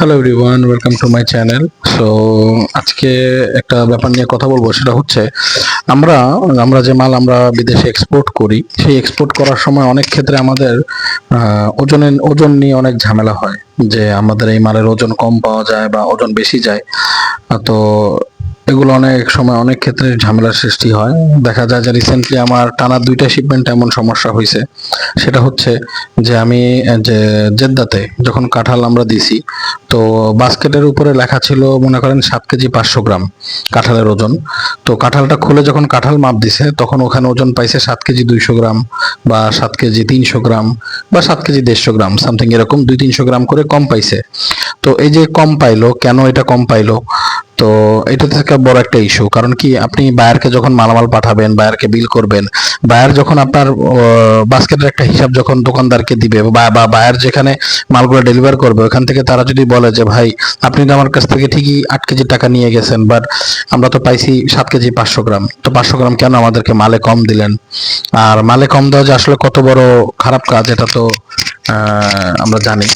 Hello everyone welcome to my channel so আজকে একটা ব্যাপার নিয়ে কথা বলব, সেটা হচ্ছে, আমরা আমরা যে মাল আমরা বিদেশে এক্সপোর্ট করি, সেই এক্সপোর্ট করার সময় অনেক ক্ষেত্রে আমাদের ওজনের ওজন নিয়ে অনেক ঝামেলা হয়। যে আমাদের এই মালের ওজন কম পাওয়া যায় বা ওজন বেশি যায়। তো এগুলো অনেক সময় অনেক ক্ষেত্রে ঝামেলার সৃষ্টি হয়। দেখা যায় যে রিসেন্টলি আমার টানা দুইটা শিপমেন্ট এমন সমস্যা হয়েছে সেটা হচ্ছে যে আমি, যে জেদ্দাতে যখন কাঁঠাল আমরা দিছি, তো বাস্কেটের উপরে লেখা ছিল, মনে করেন, সাত কেজি পাঁচশো গ্রাম কাঁঠালের ওজন। তো কাঁঠালটা খুলে যখন কাঁঠাল মাপ দিছে, তখন ওখানে ওজন পাইছে সাত কেজি দুইশো গ্রাম বা সাত কেজি তিনশো গ্রাম বা সাত কেজি দেড়শো গ্রাম সামথিং এরকম দুই তিনশো গ্রাম করে কম পাইছে। তো এই যে কম পাইলো, কেন এটা কম পাইলো? তো এটা থেকে বড় একটা ইস্যু কারণ কি আপনি বায়ারকে যখন মালামাল পাঠাবেন বায়ারকে বিল করবেন বায়ার যখন আপনার বাস্কেটের একটা হিসাব যখন দোকানদারকে দিবে বা বায়ার যেখানে মালগুলো ডেলিভার করবে, ওখান থেকে তারা যদি বলে যে, ভাই, আপনি তো আমার কাছ থেকে ঠিকই আট কেজি টাকা নিয়ে গেছেন বাট আমরা তো পাইছি সাত কেজি পাঁচশো গ্রাম। তো পাঁচশো গ্রাম কেন আমাদেরকে মালে কম দিলেন? আর মালে কম দেওয়া যে আসলে কত বড় খারাপ কাজ, এটা তো আমরা জানি।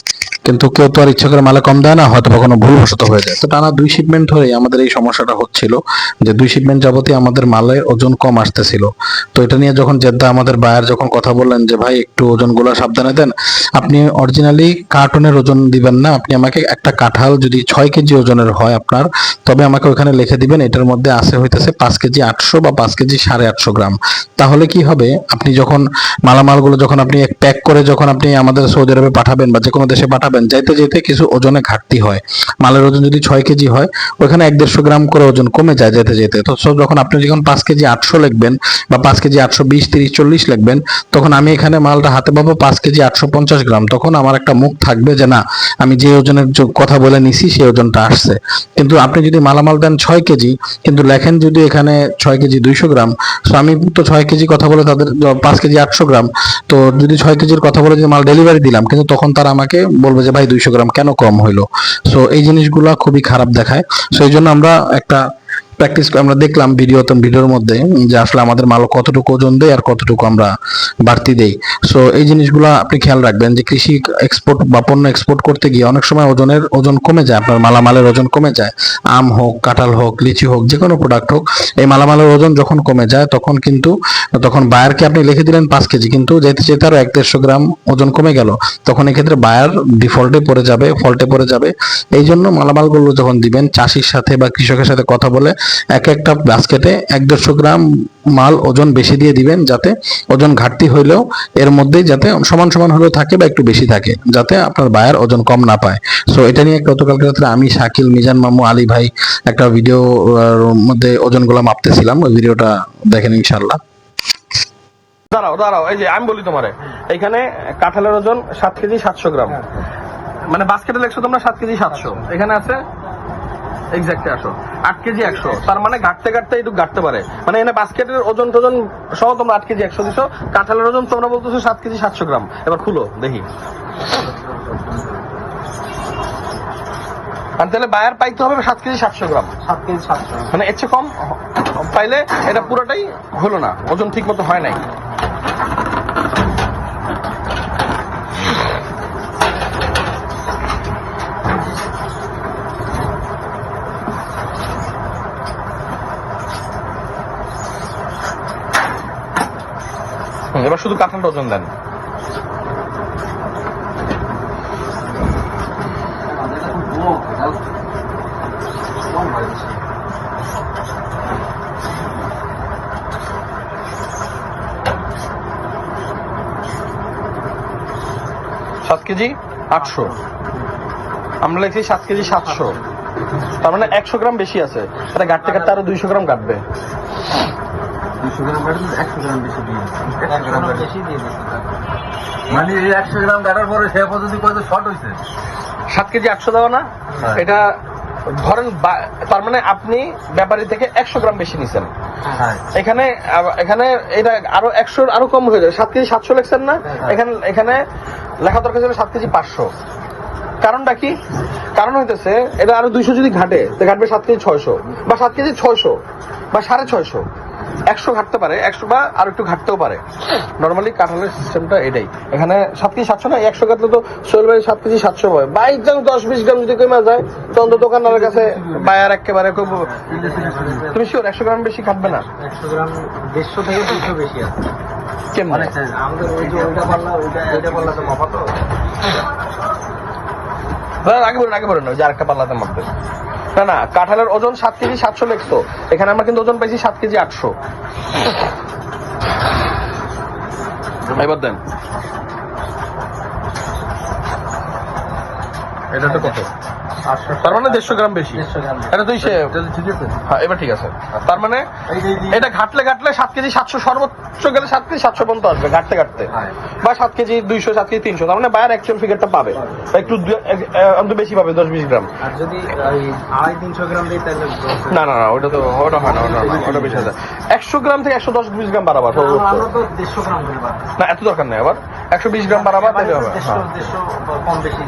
কিন্তু কেউ তো আর ইচ্ছা করে মালে কম দেয় না, হয়তো কোনো ভুলবশত হয়ে যায়। তো টানা দুই শিপমেন্ট ধরে আমাদের এই সমস্যাটা হচ্ছিল, যে দুই শিপমেন্ট যাবতীয় আমাদের মালে ওজন কম আসতেছিল। তো এটা নিয়ে যখন জেদ্দা আমাদের বায়ার যখন কথা বললেন যে, ভাই, একটু ওজনগুলো সাবধানে দেন, আপনি অরিজিনালি কার্টনের ওজন দিবেন না, আপনি আমাকে একটা কাঁঠাল যদি ছয় কেজি ওজনের হয় আপনার, তবে আমাকে ওখানে লিখে দিবেন, এটার মধ্যে আছে হইতেছে পাঁচ কেজি আটশো বা পাঁচ কেজি সাড়ে আটশো গ্রাম। তাহলে কি হবে? আপনি যখন মালামালগুলো যখন আপনি এক প্যাক করে যখন আপনি আমাদের সৌদি আরবে পাঠাবেন বা যে কোনো দেশে পাঠাবেন যাইতে যেতে কিছু ওজনে ঘাটতি হয়। মালের ওজন যদি ছয় কেজি হয় ওখানে এক দেড়শো গ্রাম করে ওজন কমে যায় যেতে যেতে তো যখন আপনি যখন পাঁচ কেজি আটশো লিখবেন বা পাঁচ কেজি আটশো বিশ, তিরিশ, চল্লিশ লিখবেন, তখন আমি এখানে মালটা হাতে পাবো পাঁচ কেজি আটশো পঞ্চাশ গ্রাম। তখন আমার একটা মুখ থাকবে যে, না, আমি যে ওজনের কথা বলে নিছি, সেই ওজনটা আসছে। কিন্তু আপনি যদি মালামাল দেন ছয় কেজি, কিন্তু লেখেন যদি এখানে ছয় কেজি দুইশো গ্রাম, তো আমি তো ছয় কেজি কথা বলে তাদের পাঁচ কেজি আটশো গ্রাম, তো যদি ছয় কেজির কথা বলে যদি মাল ডেলিভারি দিলাম, কিন্তু তখন তারা আমাকে বলবে যে, ভাই, দুইশো গ্রাম কেন কম হইল? সো এই জিনিসগুলা খুবই খারাপ দেখায়। সো এই জন্য আমরা একটা প্র্যাকটিস আমরা দেখলাম ভিডিও ভিডিওর মধ্যে, যে আসলে আমাদের মাল কতটুকু ওজন দেয় আর কতটুকু আমরা বাড়তি দেই। সো এই জিনিসগুলো আপনি খেয়াল রাখবেন যে কৃষি এক্সপোর্ট বা পণ্য এক্সপোর্ট করতে গিয়ে অনেক সময় ওজনের ওজন কমে যায়, আপনার মালামালের ওজন কমে যায়। আম হোক, কাঁঠাল হোক, লিচি হোক, যে কোনো প্রোডাক্ট হোক, এই মালামালের ওজন যখন কমে যায়, তখন কিন্তু, তখন বায়ারকে আপনি লিখে দিলেন পাঁচ কেজি, কিন্তু যেতে যেতে আরও এক দেড়শো গ্রাম ওজন কমে গেল। তখন এক্ষেত্রে বায়ার ডিফল্টে পড়ে যাবে ফল্টে পড়ে যাবে। এই জন্য মালামালগুলো যখন দিবেন, চাষির সাথে বা কৃষকের সাথে কথা বলে এক একটা বাস্কেটে এক দেড়শো গ্রাম মাল ওজন বেশি দিয়ে দিবেন যাতে ওজন ঘাটতি হইলেও এর মধ্যেই যাতে সমান সমান হলেও থাকে বা একটু বেশি থাকে, যাতে আপনার বায়ার ওজন কম না পায়। সো এটা নিয়ে গতকালকে রাত্রে আমি, শাকিল, মিজান মামু, আলী ভাই একটা ভিডিও মধ্যে ওজনগুলো মাপতেছিলাম, ওই ভিডিওটা দেখেন ইনশাল্লাহ দাঁড়াও দাঁড়াও, এই যে আমি বলি তোমারে, এখানে কাঁঠালের ওজন সাত কেজি সাতশো গ্রাম। মানে বাস্কেটে লেখছো তোমরা সাত কেজি সাতশো। এখানে আছে এক্স্যাক্টলি আসো। আট কেজি একশো। তার মানে ঘাটতে ঘাটতে একটু ঘাটতে পারে। মানে এখানে বাস্কেটের ওজন টোজন সহ তোমরা আট কেজি একশো দিছো কাঁঠালের ওজন তোমরা বলতেছো সাত কেজি সাতশো গ্রাম। এবার খুলো দেখি। আর তাহলে বায়ার পাইতে হবে সাত কেজি সাতশো গ্রাম। সাত কেজি সাতশো। মানে এর চেয়ে কম? পাইলে এটা পুরোটাই হলো না ওজন ঠিক মতো হয় নাই। এবার শুধু কাঁঠালটা ওজন দেন। সাত কেজি, আটশো। আমরা লিখছি সাত কেজি, সাতশো। তার মানে একশো গ্রাম বেশি আছে। এটা কাটতে কাটতে আরও দুইশো গ্রাম কাটবে। দুশো গ্রাম কাটলে একশো গ্রাম বেশি দিয়ে একশো গ্রাম বেশি দিয়ে মানে এই একশো গ্রাম কাটার পরে সে পদ্ধতি কত শর্ট হয়েছে সাত কেজি আটশো দেওয়া না? হ্যাঁ। এটা ধরেন তার মানে আপনি ব্যাপারী থেকে একশো গ্রাম বেশি নিছেন। হ্যাঁ। এখানে এখানে এটা আরও একশো আরও কম হয়ে যাবে। সাত কেজি সাতশো লেখছেন না? হ্যাঁ। এখানে এখানে লেখা দরকার ছিল সাত কেজি পাঁচশো। কারণটা কি? কারণ হইতেছে এটা আরও দুইশো যদি ঘাটে তো ঘাটবে সাত কেজি ছয়শো বা সাত কেজি ছয়শো বা সাড়ে ছয়শো। একশো ঘাটতে পারে একশো বা আর একটু ঘাটতেও পারে। নর্মালি কাঁঠালের সিস্টেমটা এটাই। এখানে সাত কেজি সাতশো না একশো কাটলে তো সোহেল ভাই সাত কেজি সাতশো হয় বাই চান্স দশ বিশ গ্রাম যদি কমে যায় তখন তো দোকানদারের কাছে বায়ার একেবারে খুব তুমি শিওর একশো গ্রাম বেশি কাটবে না? একশো গ্রাম দেড়শো থেকে দুশো বেশি আছে। কেমন? আমাদের ওই যে ওইটা পাল্লা ওইটা ওইটা পাল্লা তো মাপা তো। আগে বলুন আগে বলুন ওই যে আরেকটা পাল্লাতে মাপবে না না, কাঁঠালের ওজন সাত কেজি সাতশো লেখতো এখানে আমরা কিন্তু ওজন পাইছি সাত কেজি আটশো। এবার দেন। এটা তো কত? তার মানে দেড়শো গ্রাম বেশি। এটা তুই সে ঠিক আছে হ্যাঁ এবার ঠিক আছে। তার মানে এটা ঘাটলে ঘাটলে সাত কেজি সাতশো সর্বোচ্চ গেলে সাত কেজি সাতশো পর্যন্ত আসবে ঘাটতে ঘাটতে হ্যাঁ। বা সাত কেজি দুইশো সাত কেজি তিনশো। তার মানে বায়ার অ্যাকচুয়াল ফিগারটা পাবে। একটু দু- এক- এক- অন্তত বেশি পাবে দশ বিশ গ্রাম। আর যদি আড়াই তিনশো গ্রাম দিই তাহলে না না না ওটা তো ওটা হয় না ওটা ওটা বেশি একশো গ্রাম থেকে একশো দশ বিশ গ্রাম বাড়াবার না এত দরকার নেই আবার। একশো বিশ গ্রাম বাড়াবার তাহলে হবে। হ্যাঁ। দেড়শো কম বেশি